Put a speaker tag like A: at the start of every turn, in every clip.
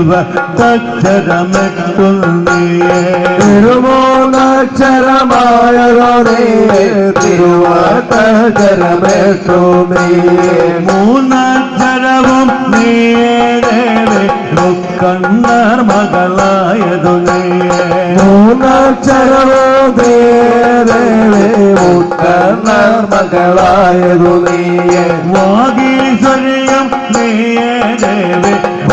A: തിരുവത്തക്ഷരമെത്തുന്നേ
B: തിരുമൂന്നക്ഷരമായതോനേ തിരുവത്തക്ഷരമേറ്റുമേ
A: മൂന്നക്ഷരവും നീയേതേവേ മുക്കണ്ണർ മകളായതു നീയേ
B: മുക്കണ്ണർ മകളായതു നീയേ
A: വാഗീശ്വര്യം നീയേ ദേവി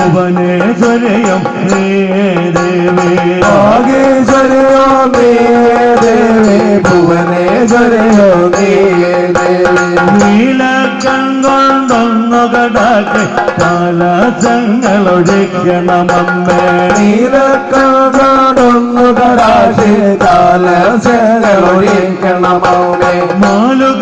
A: ഭുവനേശ്വര്യം നീയേ ദേവി
B: ഭാഗേശ്വരയോ നീയേ ദേവേ ഭുവനേശ്വരയോ നീയേ ദേവേ
A: നീലക്കൺകൊണ്ടൊന്നു കടാക്ക് കാലസങ്ങളൊഴിക്കണമമ്മേ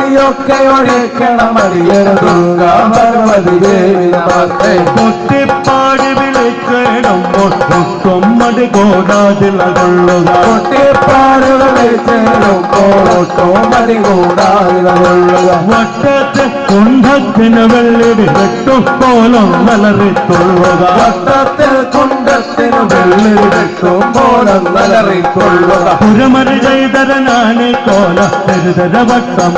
A: നമസ്തേ ദുർഗതിയൊക്കെ
B: ഒഴിക്കണമടിയന് ദുർഗാ ഭഗവതി ദേവി നമസ്തേ
A: കൊട്ടിപ്പാടി വിളിച്ചിടുമ്പോൾ മടി കൂടാതില കൊള്ളുക
B: മതി
A: വട്ടത്തെ വെള്ളിടി വെട്ടുപോലും കോലം വളറിത്തുള്ളുക
B: വട്ടത്തിൽ കുണ്ടത്തിന്
A: ചെയ്തരനാണ് കോല തെരുതര വട്ടം